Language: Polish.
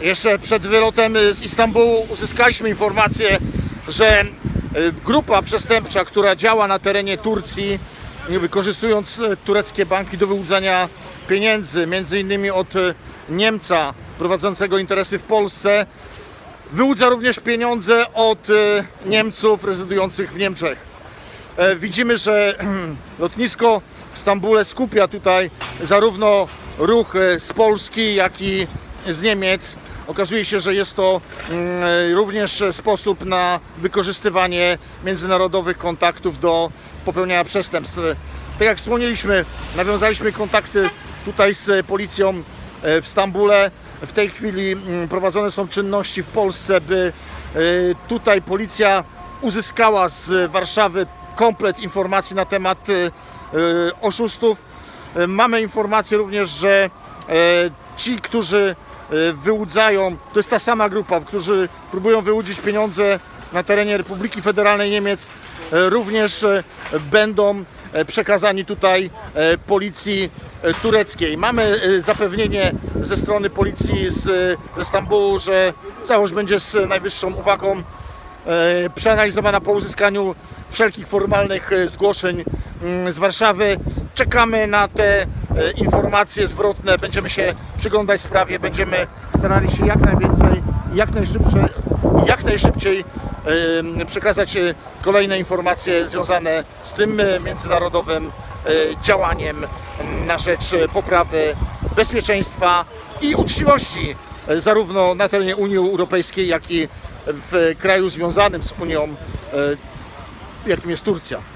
Jeszcze przed wylotem z Istambułu uzyskaliśmy informację, że e, grupa przestępcza, która działa na terenie Turcji, wykorzystując e, tureckie banki do wyłudzania pieniędzy, między innymi od Niemca prowadzącego interesy w Polsce, wyłudza również pieniądze od Niemców rezydujących w Niemczech. E, Widzimy, że lotnisko w Stambule skupia tutaj zarówno ruch e, z Polski, jak i z Niemiec. Okazuje się, że jest to mm, również sposób na wykorzystywanie międzynarodowych kontaktów do popełniania przestępstw. Tak jak wspomnieliśmy, nawiązaliśmy kontakty tutaj z policją e, w Stambule. W tej chwili mm, prowadzone są czynności w Polsce, by e, tutaj policja uzyskała z Warszawy komplet informacji na temat e, oszustów. Mamy informację również, że ci, którzy wyłudzają, to jest ta sama grupa, którzy próbują wyłudzić pieniądze na terenie Republiki Federalnej Niemiec, e, również e, będą przekazani tutaj policji tureckiej. Mamy zapewnienie ze strony policji z, ze Stambułu, że całość będzie z najwyższą uwagą przeanalizowana po uzyskaniu wszelkich formalnych zgłoszeń mm, z Warszawy. Czekamy na te informacje zwrotne, będziemy się przyglądać sprawie, będziemy starali się jak najwięcej, jak najszybsze, jak najszybciej e, przekazać e, kolejne informacje związane z tym e, międzynarodowym e, działaniem na rzecz e, poprawy bezpieczeństwa i uczciwości e, zarówno na terenie Unii Europejskiej, jak i w kraju związanym z Unią, e, jakim jest Turcja.